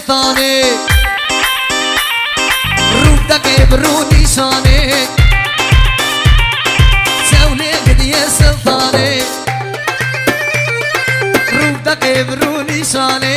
सुल्ताने रूटा के बरूदी शाने सेवने। गदिये सुल्ताने रूटा के बरूदी शाने